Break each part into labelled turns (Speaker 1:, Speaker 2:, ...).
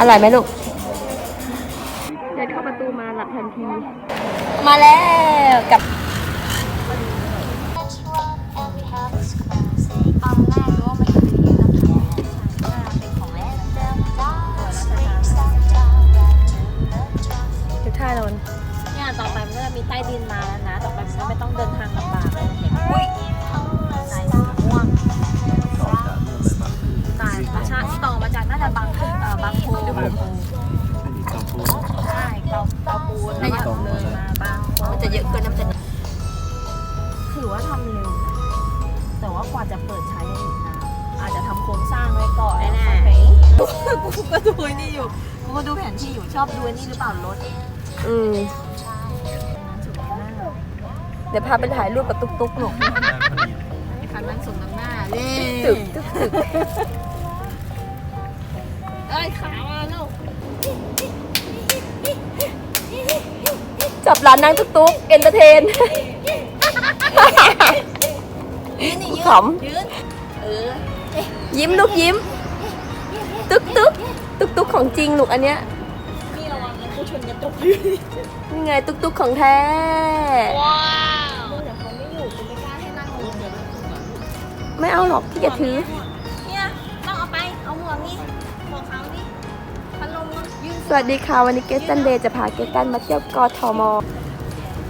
Speaker 1: อร่อยไหมลูก เดินเข้าประตูมาหลับทันที มาแล้วกับ
Speaker 2: ตอนแรกรู้ว่ามันจะเป็นที่ราคาเป็นของเล่น
Speaker 1: คือท่านอน
Speaker 2: เนี่ยต่อไปมันก็จะมีใต้ดินมาแล้วนะ ต่อไปมันก็ไม่ต้องเดินทางลำบากเลยเห็นอุ้ยส ชาต่อมาจากน่าจะบางเอ่อบางโพบางโพใช่เตาเตาปูนน่าจะเลยมาบางโพ
Speaker 1: มันจะเยอะเกินน้ำจะ
Speaker 2: ถือว่าทำเร็วนะแต่ว่ากว่าจะเปิดใช้ยังอีกนะอาจจะทำโครงสร้างไว้ก่อนแน่ๆกูก็ดูไอ้นี่อยู่กูก็ดูแผนที่อยู่ชอบดูไอ้นี่หรือเปล่ารถ
Speaker 1: อืม
Speaker 2: สุดหน้า
Speaker 1: เดี๋ยวพาไปถ่ายรูปกับตุ๊กตุ๊กหนูก
Speaker 2: คันนั่งสมน้ำหน้าเล่
Speaker 1: ตึกตึกตึก
Speaker 2: เอ้ยขามาแล้ว
Speaker 1: จับร้านนั่งตุ๊กตุ๊กเอนเตอร์เทน
Speaker 2: ยืนนี่ยืน
Speaker 1: ข
Speaker 2: ยืนเออำ
Speaker 1: ยิ้มลูกยิ้ม ตุ๊กตุ๊กตุ๊กตุ๊กของจริงลูกอันเนี้ย
Speaker 2: นี่ระวังนะกูชนกระจก
Speaker 1: นี่ไงตุ๊กตุ๊กของแท้
Speaker 2: แต่เขาไม่อยู่กูไม่กล้าให้นั่งรถเดี๋ยวมันถูกหลัง
Speaker 1: ไม่เอาหรอกที่จะถือ
Speaker 2: วั
Speaker 1: สดีค่ะ วันนี้เกสตันเดย์จะพาเกสตันมาเที่ยวกทม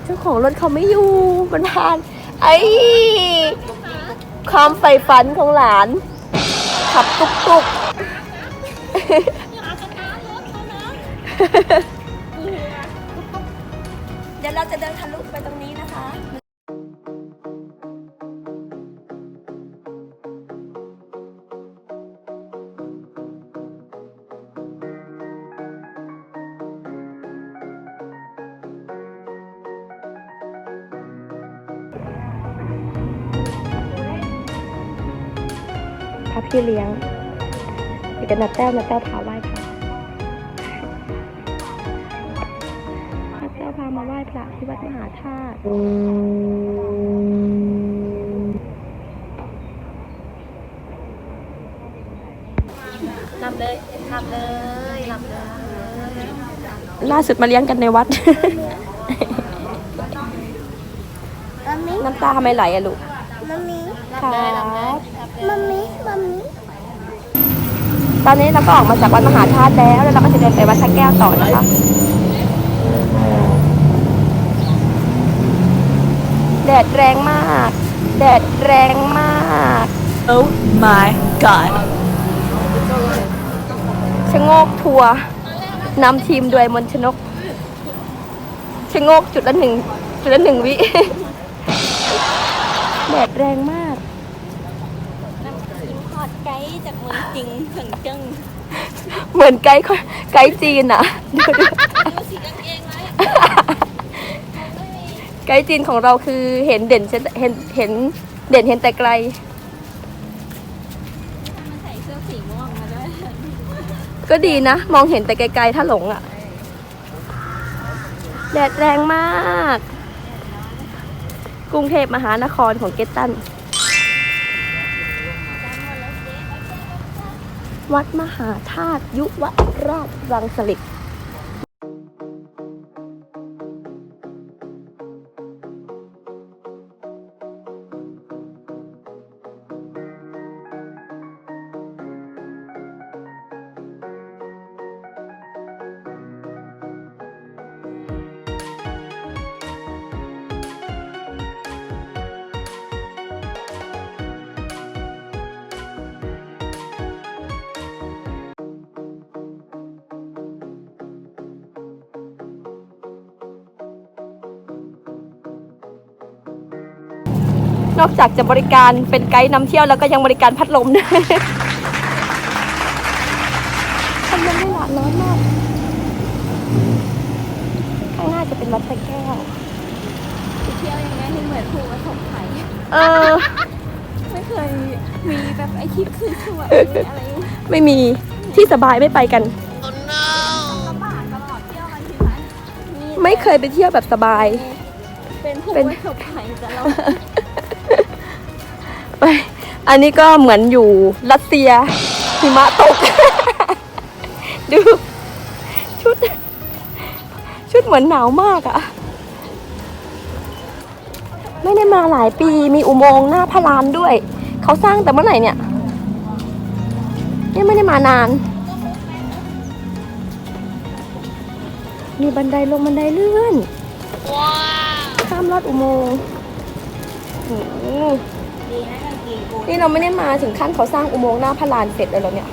Speaker 1: เจ้าของรถเขาไม่อยู่มันพานไอ้ความใฝ่ฝันของหลาน ขับตุกตุก
Speaker 2: เดี๋
Speaker 1: ยวเราจะเดินทะลุไปตรงนี้นะคะ พระพี่เลี้ยงเดี๋ยวกันนัดแต้วนัดแต้วพาไหว้พระนัดแต้วพามาไหว้พระที่วัดมหาธาตุ
Speaker 2: หลับเลยหลับเลยหลับเลย
Speaker 1: ล่าสุดมาเลี้ยงกันในวัด
Speaker 3: มัมมี่
Speaker 1: น้ำตาทำไมไหลอะลูก
Speaker 3: มัมมี่
Speaker 1: ครับ
Speaker 3: มัมมี่มัมมี่
Speaker 1: ตอนนี้เราก็ออกมาจากวัดมหาธาตุแล้ว แล้วเราก็จะเดินไปวัดพระแก้วต่อนะคะ แดดแรงมาก แดดแรงมาก
Speaker 4: Oh my god.
Speaker 1: ชะโงกทัวร์นำทีมโดยมนชนกชะโงกจุดละหนึ่งจุดละหนึ่งวิ แดดแรงมาก
Speaker 2: อินพอร์ตไกด์จากเมืองจ ริงถึงจึง
Speaker 1: เหมือนไกด์คนไกด์จีนอะดูดู
Speaker 2: ดูสีกางเกงไหม
Speaker 1: ไกด์จีนของเราคือเห็นเด่นเห็นเห็นเด่นเห็นแต่ไกล
Speaker 2: มันใส่เสื้อสีม่วงมาด้วย
Speaker 1: ก็ดีนะ มองเห็นแต่ไกลๆถ้าหลงอะ่ะแดดแรงมาก กรุงเทพมหานครของเกตตัน วัดมหาธาตุยุวราชรังสิต นอกจากจะบริการเป็นไกด์นำเที่ยวแล้วก็ยังบริการพัดลมด้วยพัดลมไม่หลาร้อนมาก ข้างหน้าจะเป็นวัดพระแก้ว
Speaker 2: ไปเที่ยวยังไงให้เหมือนภูกระถมไทย
Speaker 1: เออ
Speaker 2: ไม่เคยมีแบบไอคลิปสวยๆอะไร
Speaker 1: ไม่มีที่สบายไม่ไปกัน
Speaker 2: ลำบากตลอดเที่ยวกันทีไรนี่
Speaker 1: ไม่เคยไปเที่ยวแบบสบาย
Speaker 2: เป็นภู
Speaker 1: เป็น
Speaker 2: กระถมไทยแต่เรา
Speaker 1: ไป อันนี้ก็เหมือนอยู่รัสเซียหิมะตก ดู ชุด ชุดเหมือนหนาวมากอะไม่ได้มาหลายปีมีอุโมงค์หน้าพระลานด้วย เขาสร้างแต่เมื่อไหร่เนี่ยยังไม่ได้มานาน มีบันไดลงบันไดเลื่อนข้ามลอดอุโมงค์โอ้โห
Speaker 2: ดีนะกางเกงกู
Speaker 1: นี่เราไม่ได้มาถึงขั้นเขาสร้างอุโมงค์หน้าพระลานเสร็จเลยเหรอเนี่ย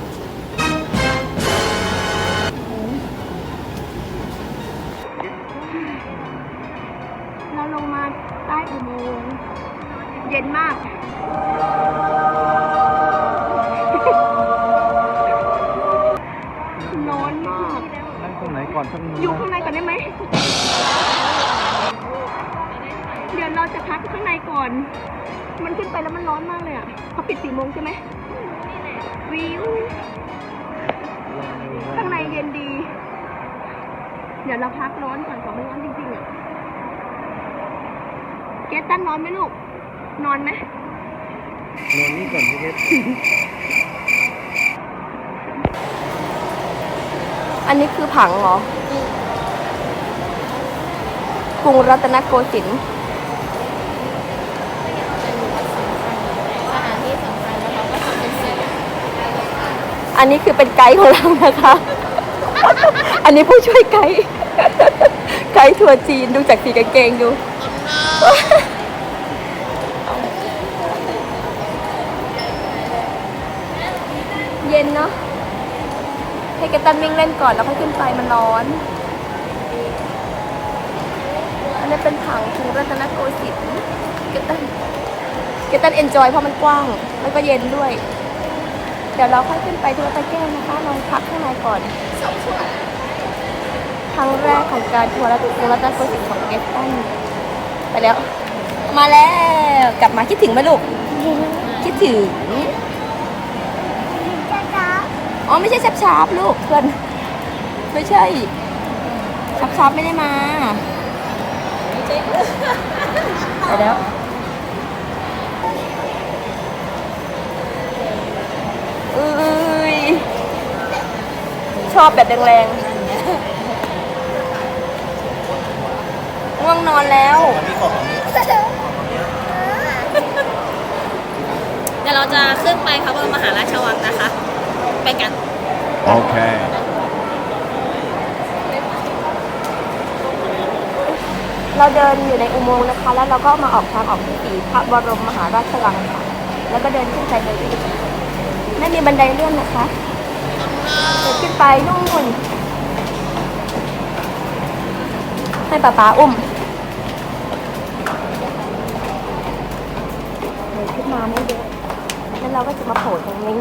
Speaker 1: ราพักร้อนก่อนก่อนมันร้อนจริงๆอะเกตตันนอนไหมลูก นอนไหม
Speaker 5: นอนนี่ก่อนพี่เพชร
Speaker 1: อันนี้คือผังเหรอกรุงรัตนโกสินทร์
Speaker 2: สถานที่สำคัญแล้วเขาก็ทำเป็นสี
Speaker 1: อันนี้คือเป็นไกด์ของเรานะคะ อันนี้ผู้ช่วยไกด์ ไกด์ทัวร์จีนดูจากสีกางเกงดู เย็นเนาะให้เกตันวิ่งเล่นก่อนแล้วค่อยขึ้นไปมันร้อน อันนี้เป็นผังกรุงรัตนโกสินทร์เกตันเกตันเอนจอยเพราะมันกว้าง แล้วก็เย็นด้วย เดี๋ยวเราค่อยขึ้นไปที่วัดตะแก้วนะคะลองพักข้างในก่อนค รั้งแรกของการทัวร์รัตนรัตนโกสินทร์ของเกสตันไปแล้ว มาแล้วกลับมาคิดถึงไหมลูก คิดถึงอ๋อไม่ใช่ชับชาบลูกเพื่อนไม่ใช่ชับชาบไม่ได้มาไปแล้วเอ้ยชอบแบบแรงๆ ง่วงนอนแล้ว
Speaker 2: เดี๋ยวเราจะขึ้นไปพระบรมมหาราชวังนะคะ ไปกัน
Speaker 5: Okay.
Speaker 1: เราเดินอยู่ในอุโมงค์นะคะ แล้วเราก็มาออกทางออกที่สีพระบรมมหาราชวังค่ะ แล้วก็เดินขึ้นไปเลยไม่มีบันไดเลื่อนนะคะเดินขึ้นไปนู่นให้ป๊าป๊าอุ้มเดินขึ้น มาไม่เยอะแล้วเราก็จะมาโผล่ตรงนี้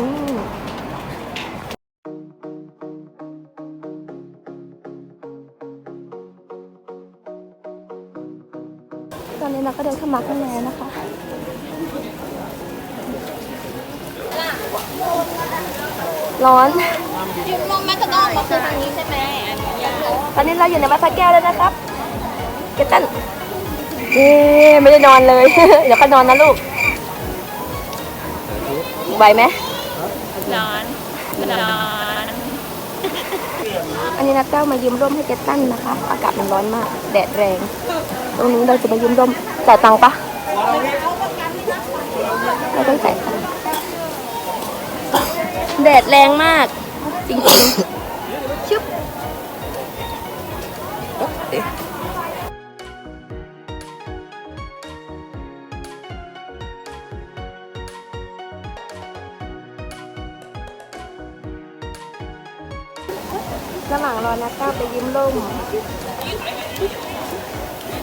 Speaker 1: ตอนนี้เราก็เดินเข้ามาข้างในแล้วนะคะร้อน
Speaker 2: ยุมงแมคโดนัลด์ก็คือทางนี้ใช่ไหมอันนี้ยาก
Speaker 1: ตอนนี้เราอยู่ในวัดพระแก้วแล้วนะครับ เกตันเย้ไม่ได้นอนเลย เดี๋ยวก็นอนนะลูก ไหวไหม
Speaker 2: ร้อนร้อน
Speaker 1: อันนี้นักเก้ามายืมร่มให้เกตันนะคะ อากาศมันร้อนมาก แดดแรง ตรงนี้เราจะมายืมร่มจ่ายตังค์ปะเราต้องจ่ายตังค์แดดแรงมาก จริงๆ อนักเก้าไปยืมร่ม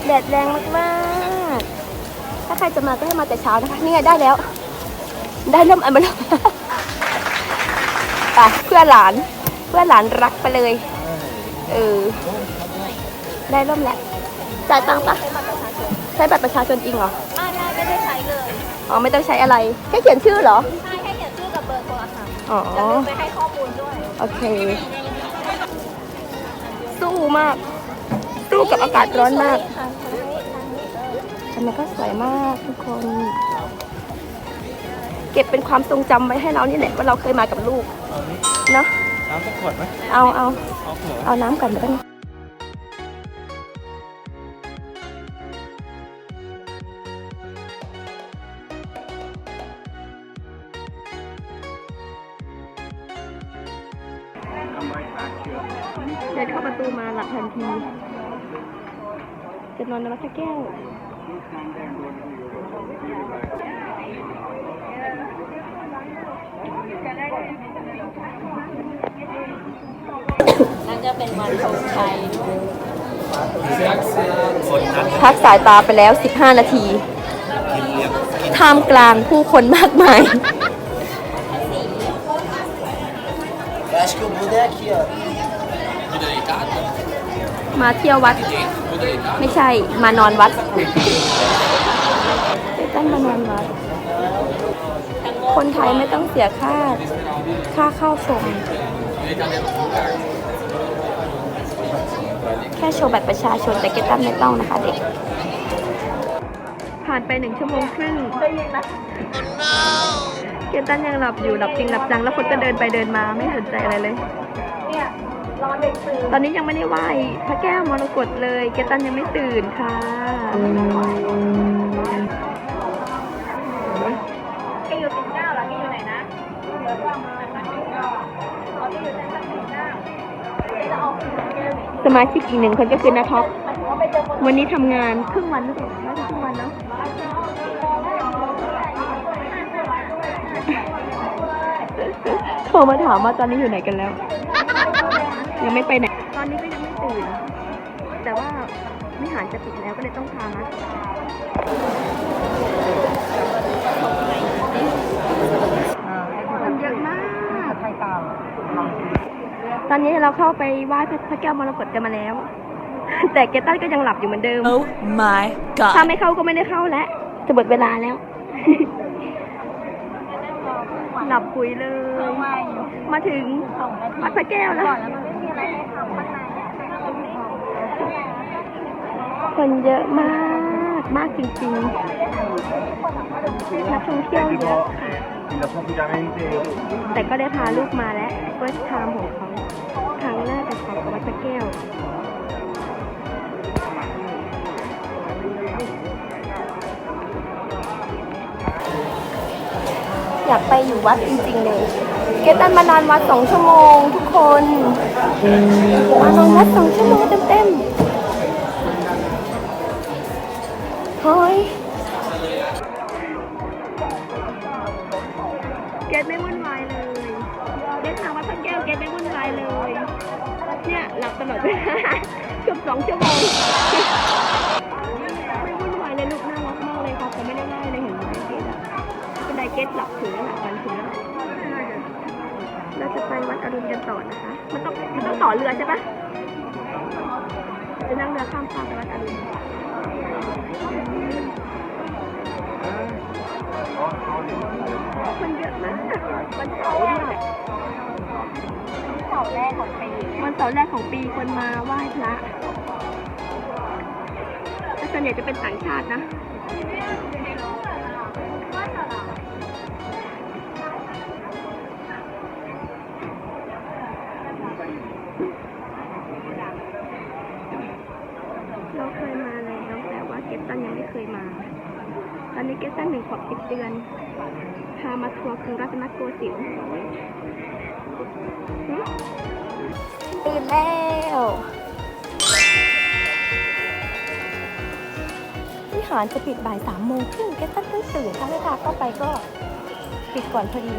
Speaker 1: แดดแรงมากๆ ถ้าใครจะมาก็ให้มาแต่เช้านะคะ นี่ไงได้แล้ว ได้เริ่มอันมาแล้วไปเพื่อนหลาน เพื่อนหลานรักไปเลย เออ ได้เริ่มแล้วจ่ายตังค์ปะใช้บัตรประชาชนจริงเหรอ
Speaker 2: ไม่ได้ไม่ได้ใช้เลย
Speaker 1: อ๋อไม่ต้องใช้อะไร แค่เขียนชื่อเหรอ
Speaker 2: ใช่ แค่เขียนชื่อกับเบอร์โทรศัพท์
Speaker 1: อ๋อ
Speaker 2: จะลืมไปให้ข้อมูลด้วย
Speaker 1: โอเค สู้มาก สู้กับอากาศร้อนมากอันนี้ก็สวยมากทุกคน เก็บเป็นความทรงจำไว้ให้เรานี่แหละว่าเราเคยมากับลูก เนอะ
Speaker 5: ไปน้ำสักขวดไหม
Speaker 1: เอาเอา
Speaker 5: เอาขวด
Speaker 1: เอาน้ำก่อนเดี๋ยวกันง นอนในวัดพระแก้ว
Speaker 2: นั่นจะเป็นวันธงชัย
Speaker 1: พักสายตาไปแล้ว 15 นาทีท่ามกลางผู้คนมากมาย
Speaker 6: Acho que o Buda é aqui, ó.
Speaker 1: มาเที่ยววัด ไม่ใช่มานอนวัดไปตั้งมานอนวัด คนไทยไม่ต้องเสียค่า ค่าเข้าชม แค่โชว์บัตรประชาชนแต่เกตันไม่ต้องนะคะเด็ก ผ่านไปหนึ่งชั่วโมงครึ่งเกตันยังหลับอยู่หลับจริงหลับจังแล้วคนก็เดินไปเดินมาไม่สนใจอะไรเลย ตอนนี้ยังไม่ได้ไหว้พระแก้วมรกตเลยเกตันยังไม่ตื่นค่ะสมาชิกอีกหนึ่งคนก็คือนาท็อปวันนี้ทำงานครึ่งวันหรือเปล่าน่าจะครึ่งวันเนาะโทรมาถามว่าตอนนี้อยู่ไหนกันแล้ว ยังไม่ไปไหน ตอนนี้ก็ยังไม่ตื่น แต่ว่าวิหารจะปิดแล้วก็เลยต้องพามาคนเยอะมาก ตอนนี้เราเข้าไปไหว้พระแก้วมรกตกันมาแล้ว แต่เกตันก็ยังหลับอยู่เหมือนเดิม
Speaker 4: Oh my
Speaker 1: ถ้า
Speaker 4: god.
Speaker 1: ไม่เข้าก็ไม่ได้เข้าแล้วจะหมดเวลาแล้ว หลับปุ๋ยเลย มาถึงวัดพระแก้วแล้ว คนเยอะมากมากจริงๆนักท่องเที่ยวเยอะค่ะ แต่ก็ได้พาลูกมาแล้ว first time ของเขาครั้งแรกกับขากับวัดพระแก้วอยากไปอยู่วัดจริงๆเลย เกตันมานอนวัดสองชั่วโมงทุกคน มานอนวัดสองชั่วโมงเต็มๆเฮ้ยเกตไม่วุ่นวายเลยเกตทางวัดพระแก้วเกตไม่วุ่นวายเลย เนี่ยหลับตลอดเวลาเกือบสองชั่วโมงไม่วุ่นวายเลยลูกน่ารักมากเลยค่ะเขาไม่ได้ไล่เลยเห็นไหมเกตอะไม่เป็นไรเกตหลับถึงแล้วหลับ เราจะไปวัดอรุณกันต่อนะคะ มันต้องมันต้องต่อเรือใช่ปะจะนั่งเรือข้ามฟากไปวัดอรุณคนเยอะมากวันเสาร์ด้วยวันเสาร์แรกของปีวันเสาร์แรกของปีคนมาไหว้พระแต่ส่วนใหญ่จะเป็นต่างชาตินะ เคยมา ตอนนี้เกตตันหนึ่งขวบสิบเดือน พามาทัวร์กรุงรัตนโกสินทร์ตื่นแล้ววิหารจะปิดบ่ายสามโมงครึ่งเกตตันเพิ่งตื่นถ้าไม่พาเข้าไปก็ปิดก่อนพอดี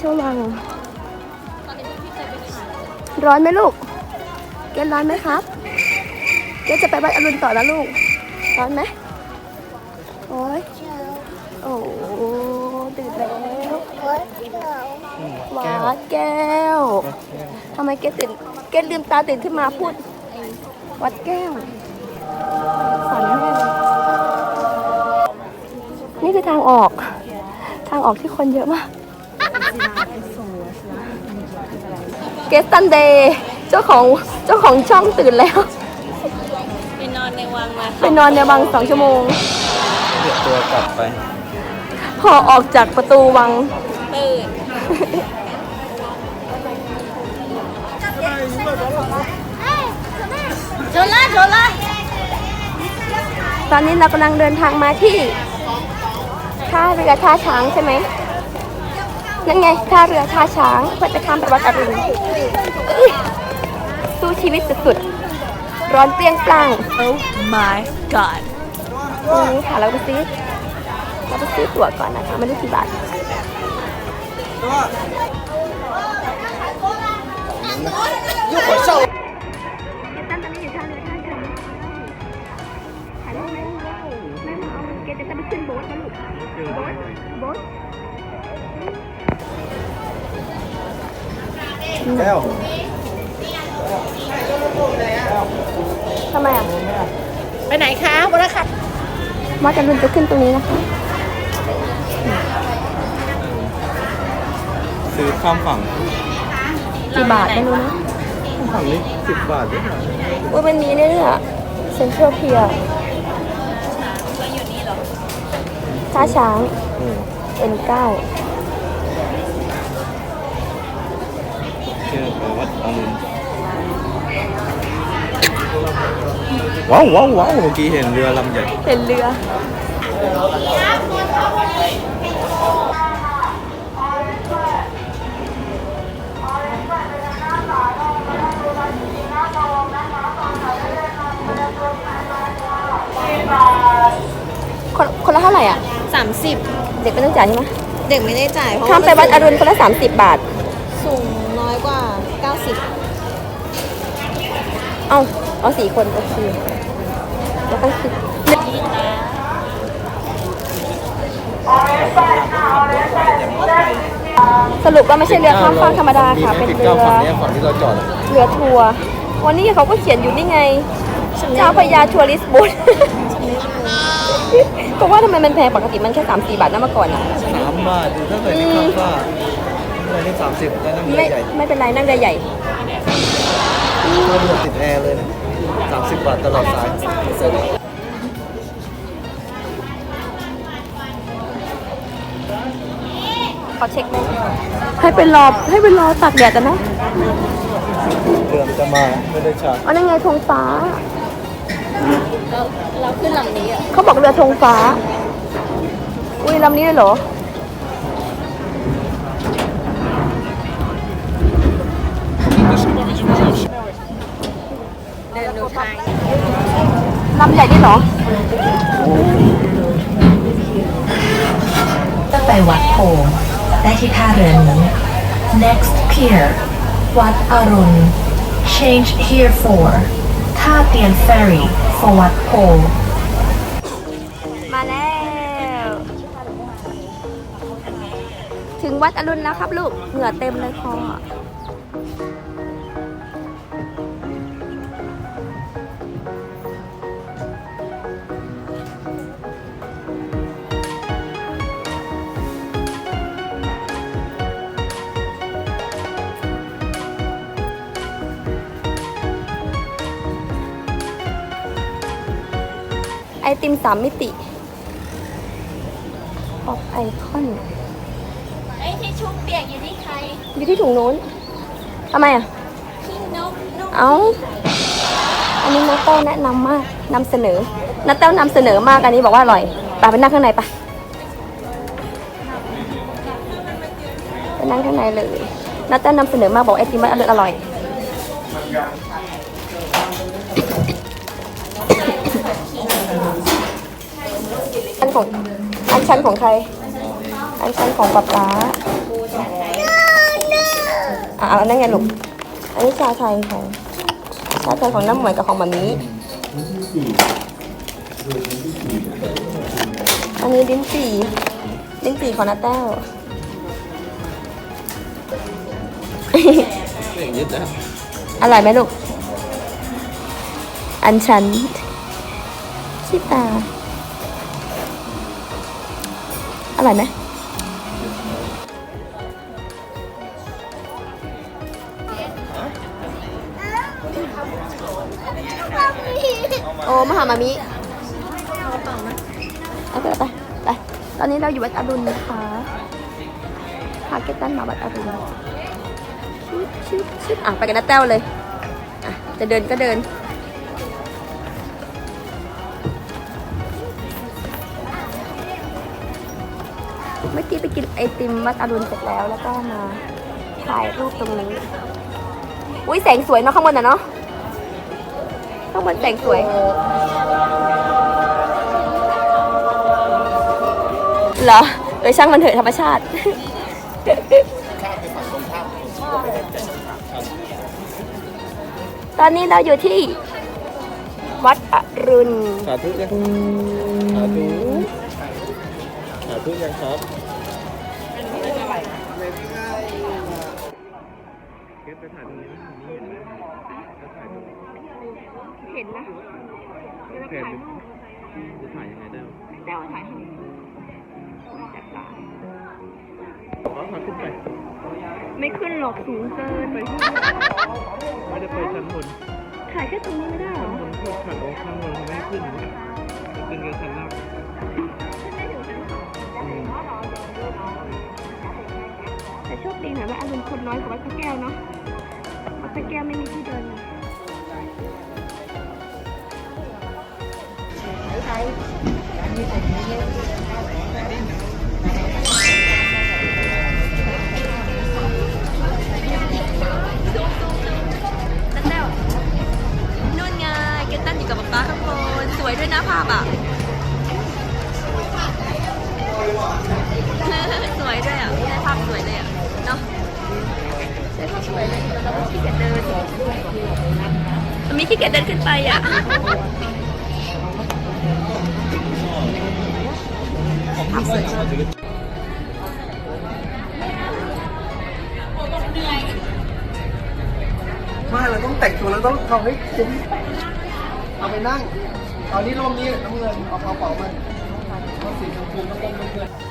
Speaker 1: พระราชวังร้อนไหมลูก เกณร้อนไหมครับเกณจะไปบ้านอรุณต่อแล้วลูก ร้อนไหมโอ้ยโอ้ตื่นแล้ว
Speaker 3: โอ๊ยเดี๋ยว
Speaker 1: แก้วทำไมเกณตื่นเกณลืมตาตื่นขึ้นมาพูด วัดแก้วฝันแน่นี่คือทางออก ทางออกที่คนเยอะมาก เกสตันเดย์เจ้าของเจ้าของช่องตื่นแล้ว
Speaker 2: ไปนอนในวังมา
Speaker 1: ไปนอนในวังสองชั่วโมง
Speaker 5: เดี๋ยวตัวกลับไป
Speaker 1: พอออกจากประตูวัง
Speaker 2: ตื่น
Speaker 1: โจล่าโจล่าตอนนี้เรากำลังเดินทางมาที่ท่าเรือท่าช้างใช่ไหม นั่นไงท่าเรือท่าช้างเพื่อจะข้ามไปวัดอรุณอุ๊ยสู้ชีวิตสุดๆ ร้อนเปรี้ยงปร้าง
Speaker 4: Oh my god.
Speaker 1: นี่ค่ะเราไปซื้อเราไปซื้อตั๋วก่อนนะคะไม่รู้กี่บาท
Speaker 6: 一会儿上。
Speaker 1: ตั้ แก้
Speaker 5: ว
Speaker 1: ทำไมอะ
Speaker 2: ไปไหนคะบนราคา
Speaker 1: ว่าจะรุนจะขึ้นตรงนี้นะคะ
Speaker 5: ซื้อข้ามฝั่ง
Speaker 1: กี่บาทไม่รู้นะ
Speaker 5: ข้ามฝั่งนี้สิบบาทด้วย
Speaker 1: ว่ามันมีเนี่ยเนี่ยเซ็นทรัลเพียท่าช้าง
Speaker 5: อืม
Speaker 1: N9
Speaker 5: เชื่อไปวัดอรุณ ว้าวว้าวว้าวเมื่อกี้เห็นเรือลำใหญ่
Speaker 1: เป็นเรือ คนคนละเท่าไหร่อะ
Speaker 2: สามสิบ
Speaker 1: เด็กไม่ต้องจ่ายใช่ไหม
Speaker 2: เด็กไม่ได้จ่ายเพราะ
Speaker 1: ข้ามไปวัดอรุณคนละ30 บาท
Speaker 2: สูงน้อยกว่า90
Speaker 1: เอ้าเอาสี่คนโอเค แล้วต้องคิดสรุปว่าไม่ใช่เรือข้ามฟากธรรมดาค่ะ เป็นเรือ
Speaker 5: ฝั่งเนี้ฝั่งที่เราจอด
Speaker 1: เรือทัวร์วันนี้เขาก็เขียนอยู่นี่ไงเจ้าพระยาทัวริสบูธเพราะว่าทำไมมันแพงปกติมันแค่สามสี่บาทนะเมื่อก่อนอะ
Speaker 5: สามบาทถ้าเกิดข้ามฟ้ากเรือนี่สามสิบได้นั่งเรือ
Speaker 1: ไม่
Speaker 5: ใหญ่
Speaker 1: ไม่เป็นไรนั่งเรือใหญ่
Speaker 5: ตัวเรือติดแอร์เลยนะ สามสิบบาทตลอดสาย
Speaker 1: ขอเช็คได้ให้เป็นรอให้เป็นรอตากแดดอะนะ
Speaker 5: เรือมันจะมาไม่ได้ชาร์จ
Speaker 1: อ๋อนั่นไงธงฟ้า
Speaker 2: เราขึ้นลำนี้อะ
Speaker 1: เขาบอกเรือธงฟ้า อุ้ยลำนี้เลยเหรอ
Speaker 2: เดินดูทาง
Speaker 1: ลำใหญ่นี่เหรอ
Speaker 7: ไปวัดโพธิ์ได้ที่ท่าเรือนี้ next pier วัดอรุณ change here for ท่าเตียน ferry for วัดโพธิ์
Speaker 1: มาแล้ว ถึงวัดอรุณแล้วครับลูก เหงื่อเต็มเลยคอ อะไอติมสามมิติออกไอคอน
Speaker 2: ไอ้ที่ชุบเปียกอยู่ที่ใคร
Speaker 1: อยู่ที่ถุงนู้นทำไมอะ
Speaker 2: ที่นกนก
Speaker 1: เอาอันนี้น้าเต้าแนะนำมากนำเสนอน้าเต้านำเสนอมากอันนี้บอกว่าอร่อยไปไปนั่งข้างในปะไปนั่งข้างในเลยน้าเต้านำเสนอมากบอกไอติมมันอร่อยอร่อย ของ อันชันของใคร อันชันของป๊าป๊าอะเอานั่นไงลูก อันนี้ชาไทยของชาไทยของน้ำหมวยกับของมามีอันนี้ลิ้นจี่ลิ้นจี่ของน้าแต้ว
Speaker 5: เสียงยึดนะ
Speaker 1: อร่อยไหมลูก อันชันขี้ตา อร่อยไหมโอ้มาหามามิเอาไปไปไปตอนนี้เราอยู่วัดอรุณนะคะพาเกตันมาวัดอรุณชิบชิบชิบอะไปกันนะแต้วเลยอะจะเดินก็เดิน เมื่ไปกินไอติมวัดอรุณเสร็จแล้ว แล้วก็มาถ่ายรูปตรงนี้ อุ้ยแสงสวยเนาะข้างบนอะเนาะ ข้างบนแสงสวย เหรอเออช่างมันเถอะธรรมชาติ ตอนนี้เราอยู่ที่วัดอรุณ
Speaker 5: สาธุยังสาธุสาธุยังครับ เก็บไปถ่ายตรงนี้ไหมตรงนี้เห็นไหมจะถ่ายตรงนี้
Speaker 1: เห็นนะ
Speaker 5: เห็นจะถ่ายยังไงได้
Speaker 1: แต้วถ่ายให้จัดการ
Speaker 5: ขอถ่ายขึ้นไป
Speaker 1: ไม่ขึ้นหรอกสูงเกินไป
Speaker 5: ไม่ได้ไปชั้นบน
Speaker 1: ถ่ายแค่ตรงนี้ไม่ได้เหรอ
Speaker 5: มันพวกขันโอ้ข้างบนเขาไม่ให้ขึ้นนะขึ้นแค่ชั้นล่างอืม
Speaker 1: แต่โชคดีหน่อยว่าอรุณคนน้อยกว่าวัดพระแก้วเนาะ วัดพระแก้วไม่มีที่เดินเลยนู่นไงเกตันอยู่กับป๊าข้างบนสวยด้วยนะภาพอะ มีขี้เกียจเดินขึ้นไปอะมา
Speaker 6: เราต้องแต่งตัวแล้วต้องเอาให้คุ้มเอาไปนั่งเอานี่ร่มนี้น้ำเงินเอากระเป๋ามันเอาสีชมพูน้ำเงินน้ำเงิน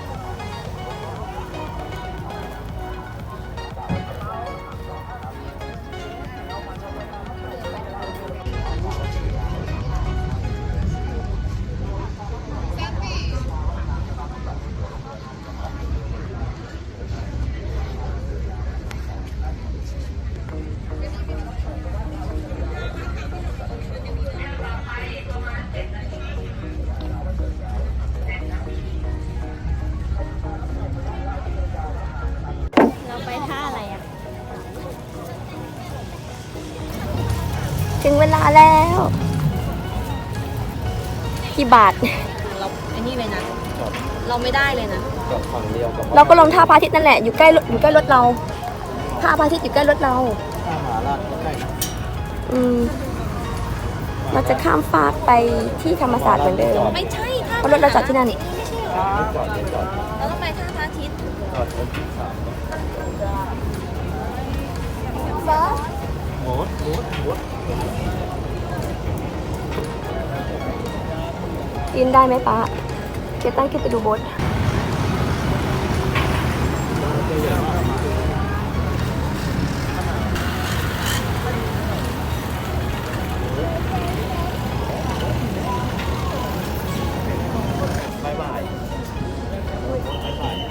Speaker 1: ลาแล้วกี่บาท
Speaker 2: เราไอ้นี่เลยนะเราไม่ได้เลยนะ
Speaker 5: กับฝั่งเดียวกับ
Speaker 1: เราก็ลงท่าพระอาทิตย์นั่นแหละอยู่ใกล้รถอยู่ใกล้รถเราท่าพระอาทิตย์อยู่ใกล้รถเรา
Speaker 5: ข้ามหาราชก็ใกล้นะ
Speaker 1: อืมเราจะข้ามฟากไปที่ธรรมศาสตร์เหมือนเดิม
Speaker 2: ไม่ใช่ท่า
Speaker 1: เพราะรถเราจอดที่นั่น
Speaker 5: ไม่จอดไม่จอด
Speaker 2: เราต้องไปท่าพระอาทิตย์
Speaker 5: จอดรถที่สามโหดโหดโหด
Speaker 1: กินได้ไหมป้าเจะตั้งขึ้นไปดูบส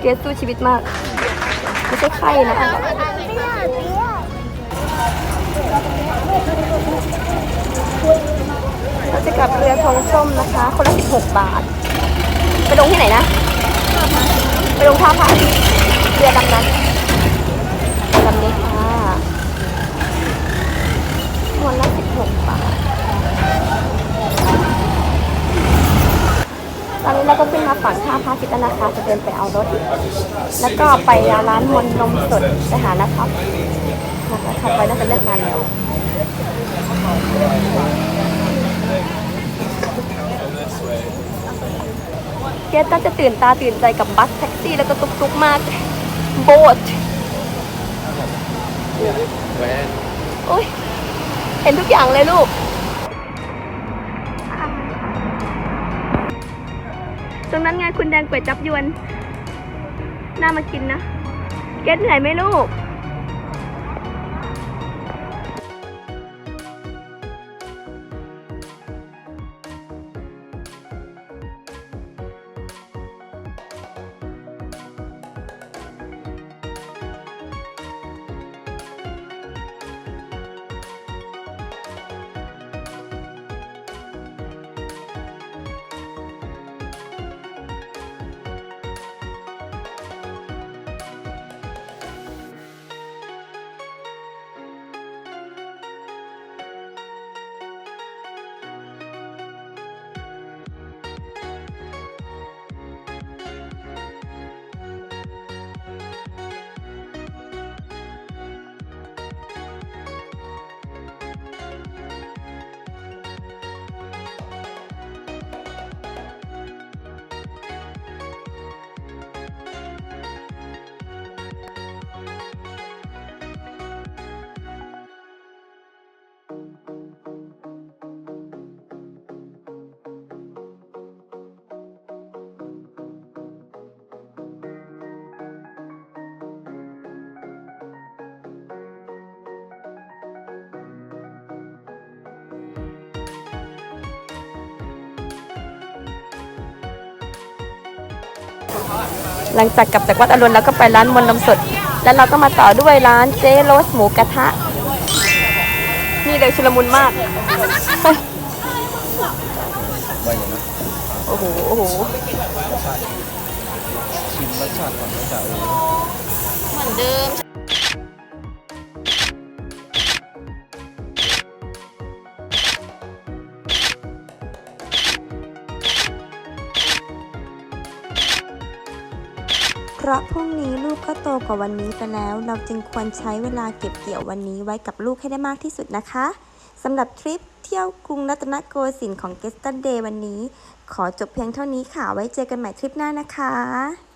Speaker 1: เกรซสู้ชีวิตมาก ไม่ใช่ไข้นะ จะกลับเรือทองส้มนะคะ คนละ16 บาท ไปลงที่ไหนนะ ไปลงท่าพระเรือลำนั้นลำนี้ค่ะวันละ16 บาท ตอนนี้เราก็ขึ้นมาฝั่งท่าพระอาทิตนะคะ จะเดินไปเอารถ แล้วก็ไปร้านมนนมสดไปหานะครับนะคะขับไปน่าจะเลิกงานแล้ว เกตก็จะตื่นตาตื่นใจกับบัสแท็กซี่แล้วก็ตุกๆมากโบส
Speaker 5: แหวน
Speaker 1: โอ้ยเห็นทุกอย่างเลยลูกตรงนั้นไงคุณแดงก๋วยจับยวน น่ามากินนะ เกตเหนื่อยไหมลูก หลังจากกลับจากวัดอรุณแล้วก็ไปร้านมนต์นมสด แล้วเราก็มาต่อด้วยร้านเจโรสหมูกระทะ นี่เลยชุลมุนมาก
Speaker 5: ใบอย่างนะ
Speaker 1: โอ้โหโอ้โห
Speaker 5: ชิมรสชาติก่อนรสชาติเออ
Speaker 1: เพ กก็โตกว่าวันนี้ไปแล้ว เราจึงควรใช้เวลาเก็บเกี่ยววันนี้ไว้กับลูกให้ได้มากที่สุดนะคะสำหรับทริปเที่ยวกรุงรัตนโกสินทร์ของ g e s t e r Day วันนี้ ขอจบเพียงเท่านี้ค่ะ ไว้เจอกันใหม่ทริปหน้านะคะ